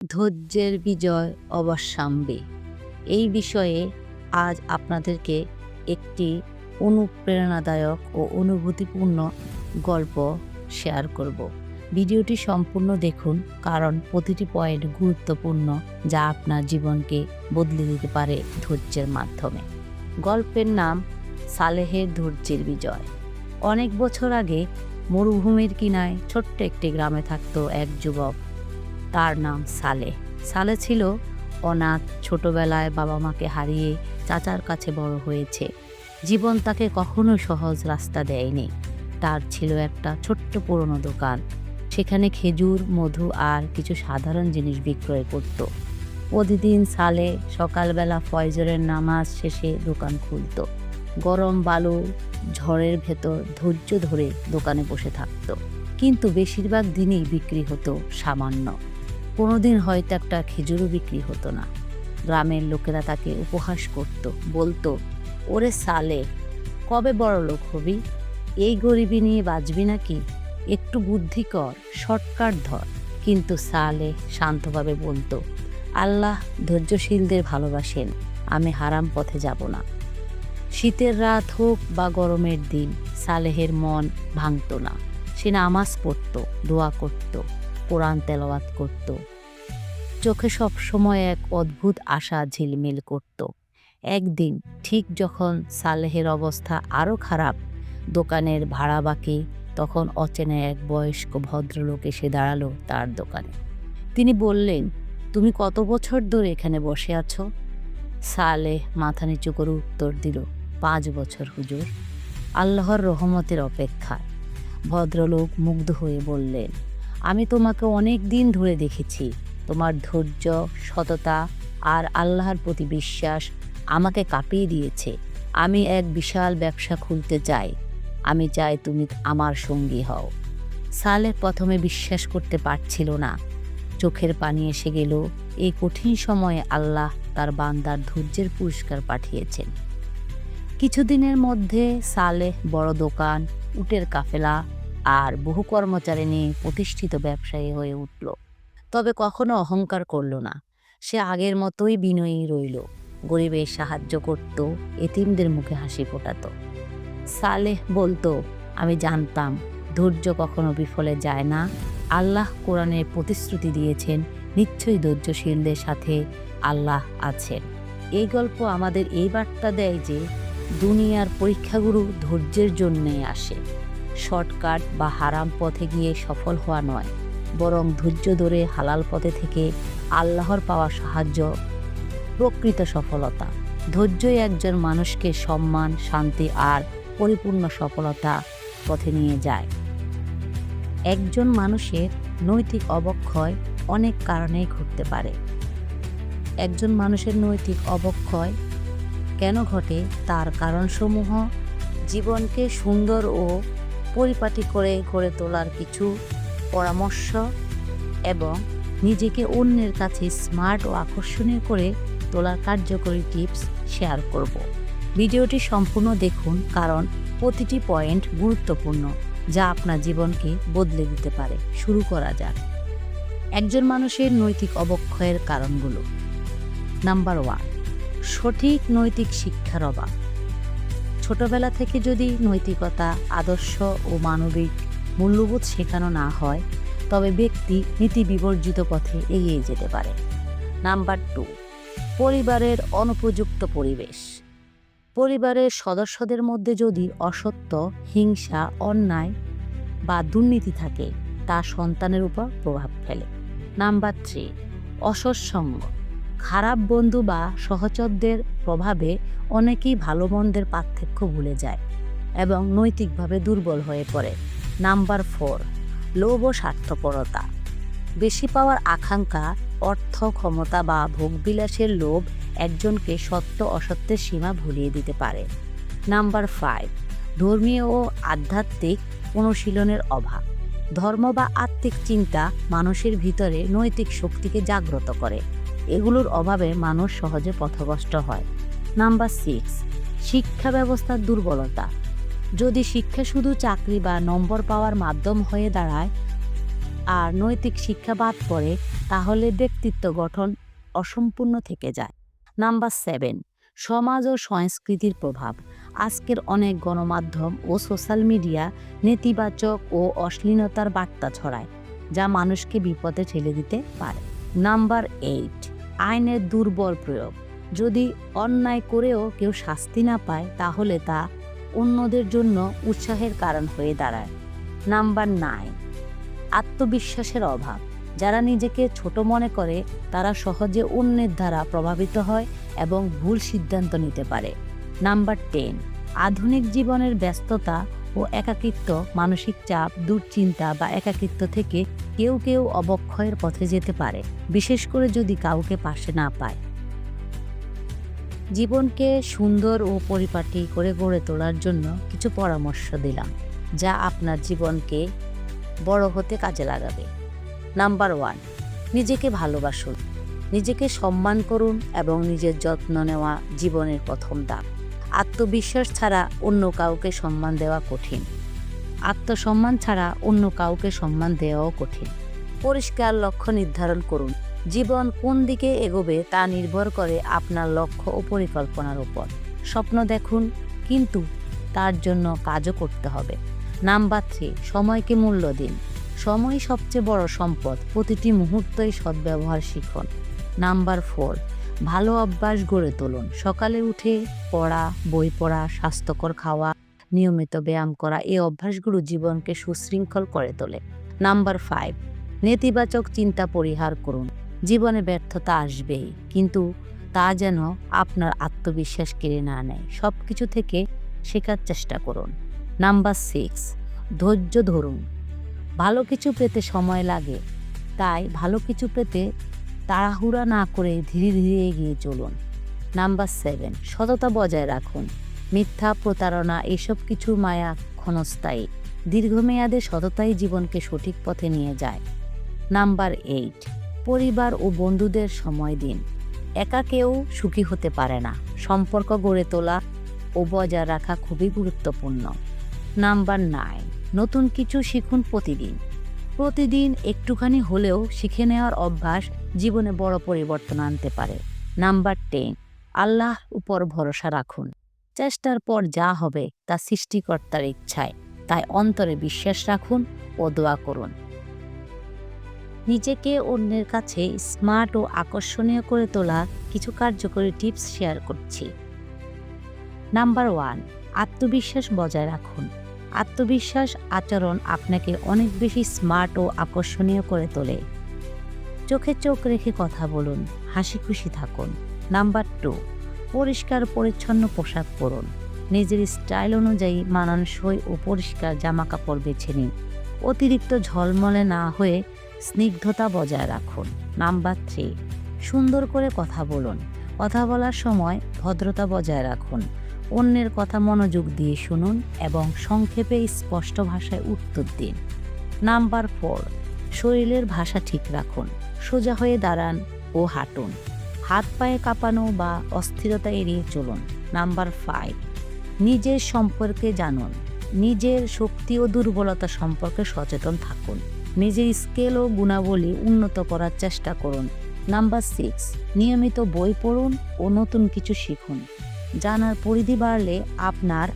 ধৈর্যের বিজয় অবশ্যম্বে এই বিষয়ে আজ আপনাদেরকে একটি অনুপ্রেরণাদায়ক ও অনুভূতিপূর্ণ গল্প শেয়ার করব। ভিডিওটি সম্পূর্ণ দেখুন কারণ প্রতিটি পয়েন্ট গুরুত্বপূর্ণ যা আপনার জীবনকে বদলে দিতে পারে ধৈর্যের মাধ্যমে। গল্পের নাম সালেহের ধৈর্যের বিজয়। অনেক বছর আগে মরুভূমির কিনায় ছোট্ট একটি গ্রামে থাকতো এক যুবক। তার নাম সালে। সালে ছিল অনাথ, ছোটবেলায় বাবা মাকে হারিয়ে চাচার কাছে বড় হয়েছে। জীবন তাকে কখনো সহজ রাস্তা দেয়নি। তার ছিল একটা ছোট্ট পুরনো দোকান। সেখানে খেজুর, মধু আর কিছু সাধারণ জিনিস বিক্রয় করত। প্রতিদিন সালে সকালবেলা ফয়জরের নামাজ শেষে দোকান খুলত। গরম বালু ঝড়ের ভেতর ধৈর্য ধরে দোকানে বসে থাকত। কিন্তু বেশিরভাগ দিনই বিক্রি হতো সামান্য। কোনোদিন হয়তো একটা খেজুরও বিক্রি হতো না। গ্রামের লোকেরা তাকে উপহাস করত, বলতো, ওরে সালে, কবে বড় লোক হবি? এই গরিবি নিয়ে বাঁচবি নাকি? একটু বুদ্ধি কর, শর্টকাট ধর। কিন্তু সালে শান্তভাবে বলতো, আল্লাহ ধৈর্যশীলদের ভালোবাসেন, আমি হারাম পথে যাব না। শীতের রাত হোক বা গরমের দিন, সালেহের মন ভাঙতো না। সে নামাজ পড়ত, দোয়া করত, কোরআন তেলাওয়াত করত। চোখে সব সময় এক অদ্ভুত আশা ঝিলমিল করত। একদিন ঠিক যখন সালেহের অবস্থা আরও খারাপ, দোকানের ভাড়া বাকি, তখন অচেনা এক বয়স্ক ভদ্রলোক এসে দাঁড়াল তার দোকানে। তিনি বললেন, তুমি কত বছর ধরে এখানে বসে আছো? সালেহ মাথা নিচু করে উত্তর দিল, পাঁচ বছর, হুজুর। আল্লাহর রহমতের অপেক্ষায় ভদ্রলোক মুগ্ধ হয়ে বললেন, আমি তোমাকে অনেক দিন ধরে দেখেছি। তোমার ধৈর্য, সততা আর আল্লাহর প্রতি বিশ্বাস আমাকে কাঁপিয়ে দিয়েছে। আমি এক বিশাল ব্যবসা খুলতে চাই। আমি চাই তুমি আমার সঙ্গী হও। সালে প্রথমে বিশ্বাস করতে পারছিল না। চোখের পানি এসে গেল। এই কঠিন সময়ে আল্লাহ তার বান্দার ধৈর্যের পুরস্কার পাঠিয়েছেন। কিছুদিনের মধ্যে সালেহ বড় দোকান, উটের কাফেলা আর বহু কর্মচারী নিয়ে প্রতিষ্ঠিত ব্যবসায়ী হয়ে উঠল। তবে কখনো অহংকার করল না। সে আগের মতোই বিনয়ী রইল। গরিবের সাহায্য করত, এতিমদের মুখে হাসি ফোটাত। সালেহ বলতো, আমি জানতাম, ধৈর্য কখনো বিফলে যায় না। আল্লাহ কোরআনের প্রতিশ্রুতি দিয়েছেন, নিশ্চয়ই ধৈর্যশীলদের সাথে আল্লাহ আছেন। এই গল্প আমাদের এই বার্তা দেয় যে, দুনিয়ার পরীক্ষাগুরু ধৈর্যের জন্যে আসে। শর্টকাট বা হারাম পথে গিয়ে সফল হওয়া নয়। বরং ধৈর্য ধরে হালাল পথে থেকে আল্লাহর পাওয়া সাহায্য, প্রকৃত সফলতা। ধৈর্যই একজন মানুষকে সম্মান, শান্তি আর পরিপূর্ণ সফলতা পথে নিয়ে যায়। একজন মানুষের নৈতিক অবক্ষয় অনেক কারণেই ঘটতে পারে। একজন মানুষের নৈতিক অবক্ষয় কেন ঘটে? তার কারণসমূহ, জীবনকে সুন্দর ও পরিপাটি করে গড়ে তোলার কিছু পরামর্শ এবং নিজেকে অন্যের কাছে স্মার্ট ও আকর্ষণীয় করে তোলার কার্যকরী টিপস শেয়ার করব। ভিডিওটি সম্পূর্ণ দেখুন কারণ প্রতিটি পয়েন্ট গুরুত্বপূর্ণ যা আপনার জীবনকে বদলে দিতে পারে। শুরু করা যাক। একজন মানুষের নৈতিক অবক্ষয়ের কারণগুলো। নাম্বার ওয়ান, সঠিক নৈতিক শিক্ষার অভাব। ছোটবেলা থেকে যদি নৈতিকতা, আদর্শ ও মানবিক মূল্যবোধ শেখানো না হয়, তবে ব্যক্তি নীতি বিবর্জিত পথে এগিয়ে যেতে পারে। নাম্বার টু, পরিবারের অনুপযুক্ত পরিবেশ। পরিবারের সদস্যদের মধ্যে যদি অসত্য, হিংসা, অন্যায় বা দুর্নীতি থাকে, তা সন্তানের উপর প্রভাব ফেলে। নাম্বার থ্রি, অসৎসঙ্গ। খারাপ বন্ধু বা সহচরদের প্রভাবে অনেকেই ভালো মন্দের পার্থক্য ভুলে যায় এবং নৈতিকভাবে দুর্বল হয়ে পড়ে। নাম্বার ফোর, লোভ ও স্বার্থপরতা। বেশি পাওয়ার আকাঙ্ক্ষা, অর্থ, ক্ষমতা বা ভোগবিলাসের লোভ একজনকে সত্য অসত্যের সীমা ভুলিয়ে দিতে পারে। নাম্বার ফাইভ, ধর্মীয় ও আধ্যাত্মিক অনুশীলনের অভাব। ধর্ম বা আত্মিক চিন্তা মানুষের ভিতরে নৈতিক শক্তিকে জাগ্রত করে। এগুলোর অভাবে মানুষ সহজে পথভ্রষ্ট হয়। নাম্বার সিক্স, শিক্ষা ব্যবস্থার দুর্বলতা। যদি শিক্ষা শুধু চাকরি বা নম্বর পাওয়ার মাধ্যম হয়ে দাঁড়ায় আর নৈতিক শিক্ষা বাদ পড়ে, তাহলে ব্যক্তিত্ব গঠন অসম্পূর্ণ থেকে যায়। নাম্বার সেভেন, সমাজ ও সংস্কৃতির প্রভাব। আজকের অনেক গণমাধ্যম ও সোশ্যাল মিডিয়া নেতিবাচক ও অশ্লীলতার বার্তা ছড়ায়, যা মানুষকে বিপদে ঠেলে দিতে পারে। নাম্বার এইট, আইনের দুর্বল প্রয়োগ। যদি অন্যায় করেও কেউ শাস্তি না পায়, তাহলে তা অন্যদের জন্য উৎসাহের কারণ হয়ে দাঁড়ায়। নাম্বার নাইন, আত্মবিশ্বাসের অভাব। যারা নিজেকে ছোট মনে করে, তারা সহজে অন্যের দ্বারা প্রভাবিত হয় এবং ভুল সিদ্ধান্ত নিতে পারে। নাম্বার টেন, আধুনিক জীবনের ব্যস্ততা ও একাকিত্ব, মানসিক চাপ, দুশ্চিন্তা বা একাকিত্ব থেকে কেউ কেউ অবক্ষয়ের পথে যেতে পারে, বিশেষ করে যদি কাউকে পাশে না পায়। জীবনকে সুন্দর ও পরিপাটি করে গড়ে তোলার জন্য কিছু পরামর্শ দিলাম, যা আপনার জীবনকে বড় হতে কাজে লাগাবে। নাম্বার ওয়ান, নিজেকে ভালোবাসুন। নিজেকে সম্মান করুন এবং নিজের যত্ন নেওয়া জীবনের প্রথম ধাপ। আত্মবিশ্বাস ছাড়া অন্য কাউকে সম্মান দেওয়া কঠিন। আত্মসম্মান ছাড়া অন্য কাউকে সম্মান দেওয়াও কঠিন। পরিষ্কার লক্ষ্য নির্ধারণ করুন। জীবন কোন দিকে এগোবে তা নির্ভর করে আপনার লক্ষ্য ও পরিকল্পনার উপর। স্বপ্ন দেখুন, কিন্তু তার জন্য কাজও করতে হবে। নাম্বার থ্রি সময়কে মূল্য দিন। সময় সবচেয়ে বড় সম্পদ। প্রতিটি মুহূর্তই সদ্ব্যবহার শিখুন। নাম্বার ফোর ভালো অভ্যাস গড়ে তুলুন। সকালে উঠে পড়া, বই পড়া, স্বাস্থ্যকর খাওয়া, নিয়মিত ব্যায়াম করা, এই অভ্যাসগুলো জীবনকে সুশৃঙ্খল করে তোলে। নাম্বার ফাইভ নেতিবাচক চিন্তা পরিহার করুন। জীবনে ব্যর্থতা আসবেই, কিন্তু তা যেন আপনার আত্মবিশ্বাস কেড়ে না নেয়। সব কিছু থেকে শেখার চেষ্টা করুন। নাম্বার সিক্স, ধৈর্য ধরুন। ভালো কিছু পেতে সময় লাগে, তাই ভালো কিছু পেতে তাড়াহুড়া না করে ধীরে ধীরে এগিয়ে চলুন। নাম্বার সেভেন, সততা বজায় রাখুন। মিথ্যা, প্রতারণা এসব কিছু মায়া ক্ষণস্থায়ী। দীর্ঘমেয়াদে সততাই জীবনকে সঠিক পথে নিয়ে যায়। নাম্বার এইট পরিবার ও বন্ধুদের সময় দিন। একা কেউ সুখী হতে পারে না। সম্পর্ক গড়ে তোলা ও বজায় রাখা খুবই গুরুত্বপূর্ণ। নাম্বার নাইন, নতুন কিছু শিখুন প্রতিদিন। প্রতিদিন একটুখানি হলেও শিখে নেওয়ার অভ্যাস জীবনে বড় পরিবর্তন আনতে পারে। নাম্বার টেন, আল্লাহ উপর ভরসা রাখুন। চেষ্টার পর যা হবে তা সৃষ্টিকর্তার ইচ্ছায়। তাই অন্তরে বিশ্বাস রাখুন ও দোয়া করুন। নিজেকে অন্যের কাছে স্মার্ট ও আকর্ষণীয় করে তোলা কিছু কার্যকরী টিপস শেয়ার করছি। নাম্বার ওয়ান, আত্মবিশ্বাস বজায় রাখুন। আত্মবিশ্বাস আচরণ আপনাকে অনেক বেশি স্মার্ট ও আকর্ষণীয় করে তোলে। চোখে চোখ রেখে কথা বলুন, হাসি খুশি থাকুন। নাম্বার টু, পরিষ্কার পরিচ্ছন্ন পোশাক পরুন। নিজের স্টাইল অনুযায়ী মানানসই ও পরিষ্কার জামা কাপড় বেছে নিন। অতিরিক্ত ঝলমলে না হয়ে স্নিগ্ধতা বজায় রাখুন। নাম্বার থ্রি, সুন্দর করে কথা বলুন। কথা বলার সময় ভদ্রতা বজায় রাখুন। অন্যের কথা মনোযোগ দিয়ে শুনুন এবং সংক্ষেপে স্পষ্ট ভাষায় উত্তর দিন। নাম্বার ফোর, শরীরের ভাষা ঠিক রাখুন। সোজা হয়ে দাঁড়ান ও হাঁটুন। হাত পায়ে কাঁপানো বা অস্থিরতা এড়িয়ে চলুন। নাম্বার ফাইভ, নিজের সম্পর্কে জানুন। নিজের শক্তি ও দুর্বলতা সম্পর্কে সচেতন থাকুন। নিজের স্কেল ও গুণাবলী উন্নত করার চেষ্টা করুন। নাম্বার সিক্স, নিয়মিত বই পড়ুন ও নতুন কিছু শিখুন। জানার পরিধি বাড়লে আপনার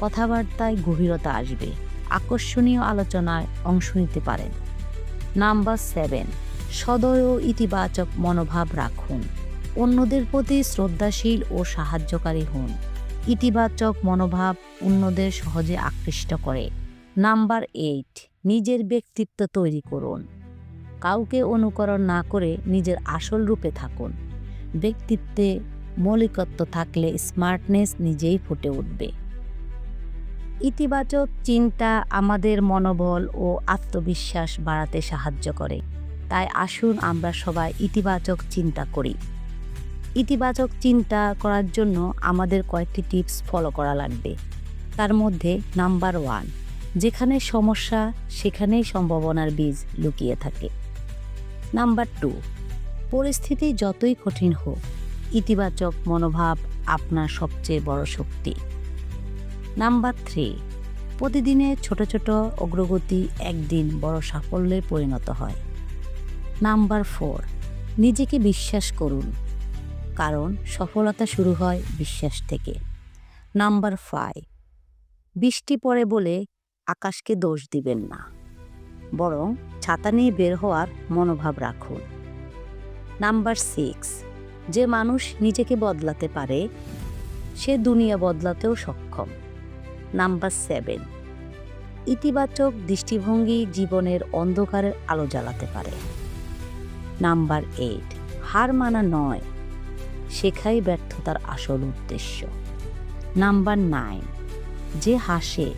কথাবার্তায় গভীরতা আসবে। আকর্ষণীয় আলোচনায় অংশ নিতে পারেন। নাম্বার সেভেন, সদয় ইতিবাচক মনোভাব রাখুন। অন্যদের প্রতি শ্রদ্ধাশীল ও সাহায্যকারী হন। ইতিবাচক মনোভাব অন্যদের সহজে আকৃষ্ট করে। নাম্বার এইট নিজের ব্যক্তিত্ব তৈরি করুন। কাউকে অনুকরণ না করে নিজের আসল রূপে থাকুন। ব্যক্তিত্বে মৌলিকত্ব থাকলে স্মার্টনেস নিজেই ফুটে উঠবে। ইতিবাচক চিন্তা আমাদের মনোবল ও আত্মবিশ্বাস বাড়াতে সাহায্য করে। তাই আসুন আমরা সবাই ইতিবাচক চিন্তা করি। ইতিবাচক চিন্তা করার জন্য আমাদের কয়েকটি টিপস ফলো করা লাগবে। তার মধ্যে নাম্বার ওয়ান যেখানে সমস্যা, সেখানেই সম্ভাবনার বীজ লুকিয়ে থাকে। নাম্বার টু, পরিস্থিতি যতই কঠিন হোক, ইতিবাচক মনোভাব আপনার সবচেয়ে বড় শক্তি। নাম্বার থ্রি, প্রতিদিনে ছোট ছোট অগ্রগতি একদিন বড় সাফল্যে পরিণত হয়। নাম্বার ফোর, নিজেকে বিশ্বাস করুন, কারণ সফলতা শুরু হয় বিশ্বাস থেকে। নাম্বার ফাইভ, বৃষ্টি পড়ে বলে আকাশকে দোষ দিবেন না। বরং ছাতা নিয়ে বের হওয়ার মনোভাব রাখুন। নাম্বার সিক্স, যে মানুষ নিজেকে বদলাতে পারে, সে দুনিয়া বদলাতেও সক্ষম। নাম্বার সেভেন, ইতিবাচক দৃষ্টিভঙ্গি জীবনের অন্ধকারের আলো জ্বালাতে পারে। নাম্বার এইট, হার মানা নয়, শেখাই ব্যর্থতার আসল উদ্দেশ্য। নাম্বার নাইন, যে হাসে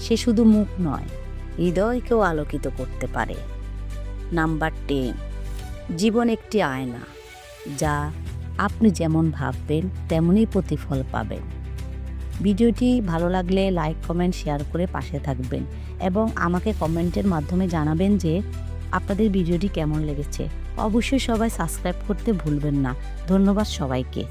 সে শুধু মুখ নয়, হৃদয়কেও আলোকিত করতে পারে। নাম্বার টেন, জীবন একটি আয়না, যা আপনি যেমন ভাববেন তেমনই প্রতিফল পাবেন। ভিডিওটি ভালো লাগলে লাইক, কমেন্ট, শেয়ার করে পাশে থাকবেন এবং আমাকে কমেন্টের মাধ্যমে জানাবেন যে আপনাদের ভিডিওটি কেমন লেগেছে। অবশ্যই সবাই সাবস্ক্রাইব করতে ভুলবেন না। ধন্যবাদ সবাইকে।